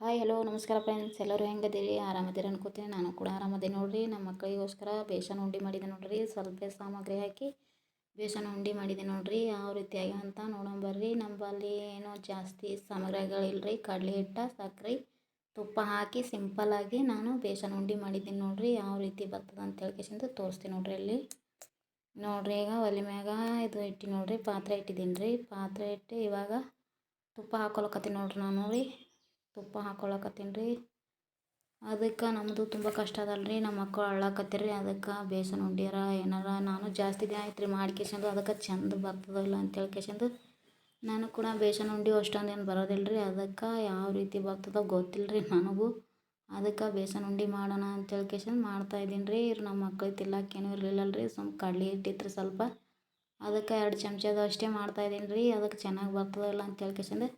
Hi, hello, ನಮಸ್ಕಾರ friends ಎಲ್ಲರೂ ಹೆಂಗದಿರಿ ಆರಾಮದಿರಿ ಅನ್ಕೋತೀನಿ. ನಾನು ಕೂಡ ಆರಾಮದೆ ನೋಡಿರಿ. ನಮ್ಮ ಮಕ್ಕಳಿಗೋಸ್ಕರ ಬೇಸನ್ ಉಂಡೆ ಮಾಡಿದೆ ನೋಡ್ರಿ. ಸ್ವಲ್ಪ ಸಾಮಗ್ರಿ ಹಾಕಿ ಬೇಸನ್ ಉಂಡೆ ಮಾಡಿದೆ ನೋಡ್ರಿ. ಯಾವ ರೀತಿಯಾಗಿ ಅಂತ ನೋಡೋಣ ಬರ್ರಿ. ನಮ್ಮಲ್ಲಿ ಏನೋ ಜಾಸ್ತಿ ಸಾಮಗ್ರಿಗಳಿಲ್ರಿ. ಕಡಲೆ ಹಿಟ್ಟ, ಸಕ್ಕರೆ, ತುಪ್ಪ ಹಾಕಿ ಸಿಂಪಲ್ಲಾಗಿ ನಾನು ಬೇಸನ್ ಉಂಡೆ ಮಾಡಿದ್ದೀನಿ ನೋಡ್ರಿ. ಯಾವ ರೀತಿ ಬರ್ತದೆ ಅಂತ ಹೇಳ್ಕೇಸಿಂದ ತೋರಿಸ್ತೀನಿ ನೋಡ್ರಿ ಅಲ್ಲಿ. ನೋಡ್ರಿ ಈಗ ಒಲೆ ಮ್ಯಾಗ ಇದು ಇಟ್ಟು ನೋಡ್ರಿ. ಪಾತ್ರೆ ಇಟ್ಟಿದ್ದೀನಿ ರೀ. ಪಾತ್ರೆ ಇಟ್ಟು ಇವಾಗ ತುಪ್ಪ ಹಾಕೊಳಕತ್ತೀನಿ ನೋಡ್ರಿ ನಾನು ರೀ. ತುಪ್ಪ ಹಾಕೊಳ್ಳಕತ್ತೀನಿ ರೀ. ಅದಕ್ಕೆ ನಮ್ಮದು ತುಂಬ ಕಷ್ಟ ಅದಲ್ಲ ರೀ ನಮ್ಮ ಮಕ್ಕಳು ಅಳ್ಳಾಕತ್ತೀರಿ, ಅದಕ್ಕೆ ಬೇಸನ್ ಉಂಡಿಯಾರ, ಏನಾರ ನಾನು ಜಾಸ್ತಿ ದಿನ ಆಯ್ತು ರೀ ಮಾಡ್ಕೇಶಂದು ಅದಕ್ಕೆ ಚಂದ ಬರ್ತದಲ್ಲ ಅಂತ ಹೇಳ್ಕೇಸಂದು ನಾನು ಕೂಡ ಬೇಸನ್ ಉಂಡೆ ಅಷ್ಟೊಂದು ಏನು ಬರೋದಿಲ್ಲ ರೀ ಅದಕ್ಕೆ ಯಾವ ರೀತಿ ಬರ್ತದೋ ಗೊತ್ತಿಲ್ಲ ರೀ ನನಗೂ. ಅದಕ್ಕೆ ಬೇಸನ್ ಉಂಡೆ ಮಾಡೋಣ ಅಂತ ಮಾಡ್ತಾ ಇದ್ದೀನಿ ರೀ ನಮ್ಮ ಮಕ್ಳಿಗೆ ತಿನ್ನಕ್ಕೇನು ಇರಲಿಲ್ಲ ರೀ ಸುಮ್ಮ ಕಡ್ಲೆ ಇಟ್ಟಿತ್ತು ಸ್ವಲ್ಪ. ಅದಕ್ಕೆ ಎರಡು ಚಮಚದ ಅಷ್ಟೇ ಮಾಡ್ತಾ ಇದ್ದೀನಿ ರೀ, ಅದಕ್ಕೆ ಚೆನ್ನಾಗಿ ಬರ್ತದಲ್ಲ ಅಂತ ಹೇಳ್ಕೇಸಂದು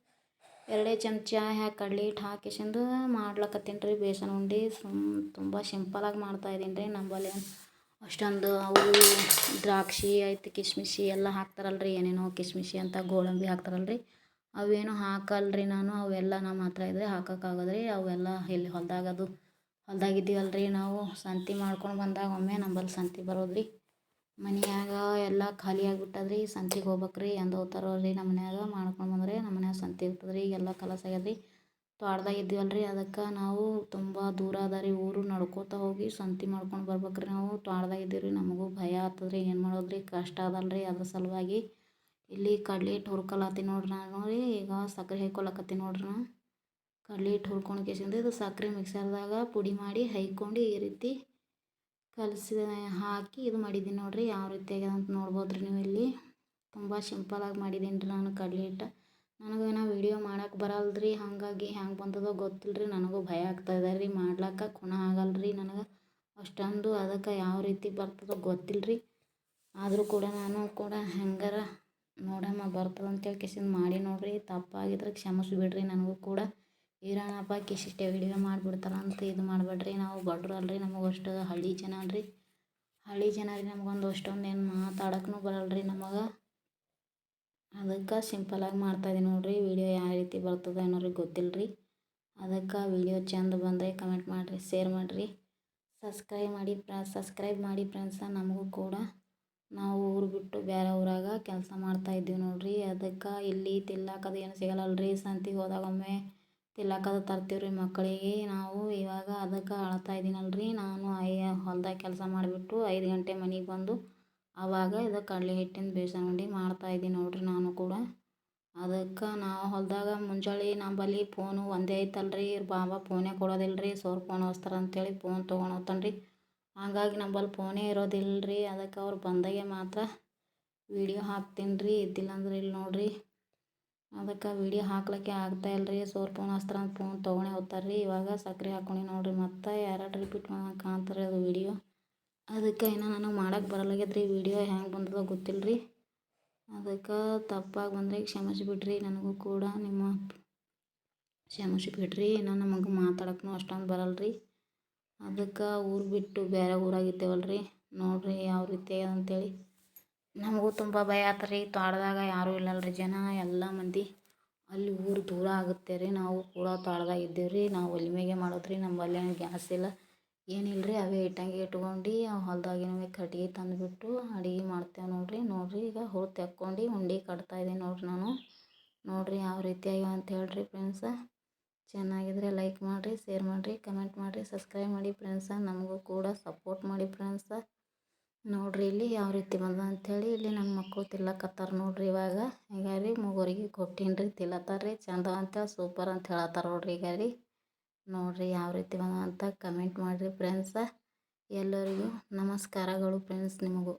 ಎರಡೇ ಚಮಚ ಕಡ್ಲೆ ಹಿಟ್ಟು ಹಾಕಿಸಿಂದು ಮಾಡ್ಲಕತ್ತೀನಿ ರೀ ಬೇಸನ್ ಉಂಡೆ. ಸುಮ್ ತುಂಬ ಸಿಂಪಲಾಗಿ ಮಾಡ್ತಾಯಿದ್ದೀನಿ ರೀ ನಂಬಲ್ಲಿ. ಅಷ್ಟೊಂದು ಅವು ದ್ರಾಕ್ಷಿ ಆಯ್ತು ಕಿಶ್ಮಿಶಿ ಎಲ್ಲ ಹಾಕ್ತಾರಲ್ಲ ರೀ, ಏನೇನೋ ಕಿಶ್ಮಿಶಿ ಅಂತ ಗೋಡಂಬಿ ಹಾಕ್ತಾರಲ್ಲ ರೀ. ಅವೇನು ಹಾಕಲ್ಲ ರೀ ನಾನು, ಅವೆಲ್ಲ ನಮ್ಮ ಹತ್ರ ಇದ್ರೆ ಹಾಕೋಕ್ಕಾಗೋದು ರೀ ಅವೆಲ್ಲ ಇಲ್ಲಿ ಹೊಲ್ದಾಗ ಅದು ಹೊಲ್ದಾಗ ಇದ್ದೀವಲ್ಲ ರೀ ನಾವು, ಸಂತೆ ಮಾಡ್ಕೊಂಡು ಬಂದಾಗ ಒಮ್ಮೆ ನಂಬಲ್ಲಿ ಸಂತೆ ಬರೋದು ರೀ ಮನ್ಯಾಗ ಎಲ್ಲ ಖಾಲಿ ಆಗಿಬಿಟ್ಟದ ರೀ ಸಂತಿಗೆ ಹೋಗ್ಬೇಕು ರೀ ಎಂದ ಹೋಗ್ತಾರೋ ರೀ ನಮ್ಮ ಮನ್ಯಾಗ. ಮಾಡ್ಕೊಂಡು ಬಂದರೆ ನಮ್ಮ ಮನ್ಯಾಗ ಸಂತೆ ಇರ್ತದೆ ರೀ ಈಗೆಲ್ಲ ಕಲಸ ಆಗ್ಯದ್ರಿ. ರೀ ತ್ವಾಟದಾಗ ಇದ್ದೀವಲ್ಲ ರೀ ಅದಕ್ಕೆ ನಾವು ತುಂಬ ದೂರ ಅದ ರೀ ಊರು ನಡ್ಕೋತಾ ಹೋಗಿ ಸಂತೆ ಮಾಡ್ಕೊಂಡು ಬರ್ಬೇಕು ರೀ ನಾವು. ತ್ವಾಟದಾಗ ಇದ್ದೀವಿ ರೀ ನಮಗೂ ಭಯ ಆಗ್ತದೆ ರೀ ಏನು ಮಾಡೋದು ರೀ ಕಷ್ಟ ಅದಲ್ರಿ ಅದ್ರ ಸಲುವಾಗಿ. ಇಲ್ಲಿ ಕಡ್ಲೆ ಹಿಟ್ಟು ನೋಡ್ರಿ ನಾನು ರೀ ಈಗ ಸಕ್ಕರೆ ಹೈಕೊಳ್ಳಕತ್ತಿ ನೋಡ್ರಿ ನಾ. ಕಡ್ಲೆ ಹಿಟ್ಟು ಹುರ್ಕೊಂಡು ಕೇಸಿಂದ ಇದು ಸಕ್ಕರೆ ಮಿಕ್ಸರ್ದಾಗ ಪುಡಿ ಮಾಡಿ, ಹೈಕೊಂಡು ಈ ರೀತಿ ಕಲಸಿ ಹಾಕಿ ಇದು ಮಾಡಿದ್ದೀನಿ ನೋಡಿರಿ. ಯಾವ ರೀತಿ ಆಗ್ಯದ ಅಂತ ನೋಡ್ಬೋದು ರೀ ನೀವು ಇಲ್ಲಿ. ತುಂಬ ಸಿಂಪಲಾಗಿ ಮಾಡಿದ್ದೀನಿ ರೀ ನಾನು ಕಡಲೆ ಹಿಟ್ಟು. ನನಗೇನೋ ವೀಡಿಯೋ ಮಾಡೋಕೆ ಬರಲ್ಲ ಹಾಗಾಗಿ ಹ್ಯಾಂಗೆ ಬಂದದೋ ಗೊತ್ತಿಲ್ಲ ರೀ ನನಗೂ ಭಯ ಆಗ್ತಾಯಿದೆ ರೀ. ಮಾಡ್ಲಾಕ ಖುಣ ಆಗಲ್ಲ ರೀ ನನಗೆ. ಅಷ್ಟೊಂದು ಅದಕ್ಕೆ ಯಾವ ರೀತಿ ಬರ್ತದೋ ಗೊತ್ತಿಲ್ಲ ರೀ ಆದರೂ ಕೂಡ ನಾನು ಕೂಡ ಹೆಂಗಾರ ನೋಡಮ್ಮ ಬರ್ತದಂತೇಳಿ ಕಿಸಿಂದ ಮಾಡಿ ನೋಡಿರಿ. ತಪ್ಪಾಗಿದ್ರೆ ಕ್ಷಮಿಸಿ ಬಿಡಿರಿ ನನಗೂ ಕೂಡ. ಇರೋಣಪ್ಪ ಕಿಶಿಟ್ಟೆ ವಿಡಿಯೋ ಮಾಡಿಬಿಡ್ತಾರೆ ಅಂತ ಇದು ಮಾಡಬೇಡ್ರಿ. ನಾವು ಬಡ್ರು ಅಲ್ರಿ, ನಮಗೆ ಅಷ್ಟು ಹಳ್ಳಿ ಜನ ಅಲ್ರಿ ಹಳ್ಳಿ ಜನ ರೀ ನಮಗೊಂದು ಅಷ್ಟೊಂದು ಏನು ಮಾತಾಡೋಕ್ಕೂ ಬರಲ್ರಿ ನಮಗೆ. ಅದಕ್ಕೆ ಸಿಂಪಲಾಗಿ ಮಾಡ್ತಾಯಿದ್ದೀನಿ ನೋಡಿರಿ ವಿಡಿಯೋ ಯಾವ ರೀತಿ ಬರ್ತದೆ ಅನ್ನೋರಿಗೆ ಗೊತ್ತಿಲ್ಲ ರೀ ಅದಕ್ಕೆ ವಿಡಿಯೋ ಚೆಂದ ಬಂದರೆ ಕಮೆಂಟ್ ಮಾಡಿರಿ ಶೇರ್ ಮಾಡಿರಿ. ಸಬ್ಸ್ಕ್ರೈಬ್ ಮಾಡಿ, ಪ್ರ ಸಬ್ಸ್ಕ್ರೈಬ್ ಮಾಡಿ ಫ್ರೆಂಡ್ಸ ನಮಗೂ ಕೂಡ. ನಾವು ಊರು ಬಿಟ್ಟು ಬೇರೆ ಊರಾಗ ಕೆಲಸ ಮಾಡ್ತಾಯಿದ್ದೀವಿ ನೋಡಿರಿ. ಅದಕ್ಕೆ ಇಲ್ಲಿ ತಿನ್ನಕ್ಕೆ ಏನು ಸಿಗಲ್ಲಲ್ಲ ರೀ ಸಂತಿಗೆ ಹೋದಾಗೊಮ್ಮೆ ತಿಲ್ಲಕದು ತರ್ತೀವಿ ರೀ ಮಕ್ಕಳಿಗೆ. ನಾವು ಇವಾಗ ಅದಕ್ಕೆ ಅಳ್ತಾ ಇದ್ದೀನಲ್ಲ ರೀ ನಾನು ಅಯ್ಯ ಹೊಲ್ದಾಗ ಕೆಲಸ ಮಾಡಿಬಿಟ್ಟು ಐದು ಗಂಟೆ ಮನೆಗೆ ಬಂದು ಆವಾಗ ಇದು ಕಡಲೆ ಹಿಟ್ಟಿನ ಬೇಸನ್ ಉಂಡೆ ಮಾಡ್ತಾಯಿದ್ದೀನಿ ನೋಡಿರಿ ನಾನು ಕೂಡ. ಅದಕ್ಕೆ ನಾವು ಹೊಲದಾಗ ಮುಂಜಾನೆ ನಂಬಲ್ಲಿ ಫೋನು ಒಂದೇ ಐತಲ್ಲ ರೀ ಬಾಬಾ ಫೋನೇ ಕೊಡೋದಿಲ್ಲ ರೀ ಸೋರ್ ಫೋನ್ ಹಚ್ತಾರೆ ಅಂತೇಳಿ ಫೋನ್ ತೊಗೊಂಡು ಹೋಗ್ತಾನೆ ರೀ ಹಾಗಾಗಿ ನಂಬಲ್ಲಿ ಫೋನೇ ಇರೋದಿಲ್ಲ ರೀ ಅದಕ್ಕೆ ಅವ್ರು ಬಂದಾಗೆ ಮಾತ್ರ ವೀಡಿಯೋ ಹಾಕ್ತೀನಿ ರೀ ಇದ್ದಿಲ್ಲ ಅಂದ್ರೆ ಇಲ್ಲಿ ನೋಡಿರಿ. ಅದಕ್ಕೆ ವೀಡಿಯೋ ಹಾಕ್ಲಿಕ್ಕೆ ಆಗ್ತಾಯಿಲ್ಲ ರೀ ಸೋರ್ ಫೋನ್ ಹಚ್ತಾರೆ ಅಂತ ಫೋನ್ ತೊಗೊಂಡೇ ಹೋಗ್ತಾರೆ ರೀ ಇವಾಗ ಸಕ್ರೆ ಹಾಕೊಂಡು ನೋಡಿರಿ. ಮತ್ತೆ ಎರಡು ರಿಪೀಟ್ ಮಾಡೋಕೆ ಕಾಣ್ತಾರೆ ಅದು ವೀಡಿಯೋ. ಅದಕ್ಕೆ ಇನ್ನೂ ನನಗೆ ಮಾಡಕ್ಕೆ ಬರಲಾಗ್ಯದ ರೀ ವೀಡಿಯೋ ಹೆಂಗೆ ಬಂದದ ಗೊತ್ತಿಲ್ಲ ರೀ ಅದಕ್ಕೆ ತಪ್ಪಾಗಿ ಬಂದರೆ ಕ್ಷಮಿಸಿ ಬಿಡಿರಿ ನನಗೂ ಕೂಡ ನಿಮ್ಮ ಕ್ಷಮಿಸಿ ಬಿಡಿರಿ ಇನ್ನು ನಮಗೆ ಮಾತಾಡೋಕ್ಕೂ ಅಷ್ಟೊಂದು ಬರಲ್ಲ ರೀ ಅದಕ್ಕೆ ಊರು ಬಿಟ್ಟು ಬೇರೆ ಊರಾಗಿದ್ದೇವಲ್ಲ ರೀ ನೋಡಿರಿ ಯಾವ ರೀತಿ ಅಂತೇಳಿ. ನಮಗೂ ತುಂಬ ಭಯ ಆತು ರೀ ತೋಟದಾಗ ಯಾರೂ ಇಲ್ಲಲ್ಲ ರೀ ಜನ. ಎಲ್ಲ ಮಂದಿ ಅಲ್ಲಿ ಊರು ದೂರ ಆಗುತ್ತೆ ರೀ. ನಾವು ಕೂಡ ತೋಟದಾಗ ಇದ್ದೀವಿ ರೀ. ನಾವು ಒಲೆ ಮ್ಯಾಗೆ ಮಾಡೋದು ರೀ ನಮ್ಮಲ್ಲಿ ಏನು ಗ್ಯಾಸ್ ಇಲ್ಲ. ಏನಿಲ್ಲ ರೀ ಅವೇ ಇಟ್ಟಂಗೆ ಇಟ್ಕೊಂಡು ಹೊಲ್ದಾಗಿನವೇ ಕಟ್ಗೆ ತಂದುಬಿಟ್ಟು ಅಡುಗೆ ಮಾಡ್ತೇವೆ ನೋಡಿರಿ. ನೋಡಿರಿ ಈಗ ಹುಳು ತೆಕ್ಕೊಂಡು ಉಂಡೆ ಕಟ್ತಾಯಿದ್ದೀನಿ ನೋಡಿರಿ ನಾನು. ನೋಡಿರಿ ಯಾವ ರೀತಿಯಾಗಿ ಅಂತ ಹೇಳ್ರಿ ಫ್ರೆಂಡ್ಸ ಚೆನ್ನಾಗಿದ್ರೆ ಲೈಕ್ ಮಾಡಿರಿ ಶೇರ್ ಮಾಡಿರಿ ಕಮೆಂಟ್ ಮಾಡಿರಿ ಸಬ್ಸ್ಕ್ರೈಬ್ ಮಾಡಿ ಫ್ರೆಂಡ್ಸ ನಮಗೂ ಕೂಡ ಸಪೋರ್ಟ್ ಮಾಡಿ ಫ್ರೆಂಡ್ಸ ನೋಡಿರಿ ಇಲ್ಲಿ ಯಾವ ರೀತಿ ಬಂದ ಹೇಳಿ ಇಲ್ಲಿ ನನ್ನ ಮಕ್ಕಳು ತಿನ್ಲಕತ್ತಾರ ನೋಡ್ರಿ ಇವಾಗ. ಈಗ ಮೂವರಿಗೆ ಕೊಟ್ಟೀನಿ ರೀ ತಿಲ್ಲತ್ತಾರ ರೀ ಚಂದ ಅಂತೇಳಿ ಸೂಪರ್ ಅಂತ ಹೇಳತ್ತಾರ ನೋಡ್ರಿ ಈಗ ರೀ. ನೋಡಿರಿ ಯಾವ ರೀತಿ ಬಂದ ಅಂತ ಕಮೆಂಟ್ ಮಾಡಿರಿ ಫ್ರೆಂಡ್ಸ ಎಲ್ಲರಿಗೂ ನಮಸ್ಕಾರಗಳು ಫ್ರೆಂಡ್ಸ್ ನಿಮಗೂ.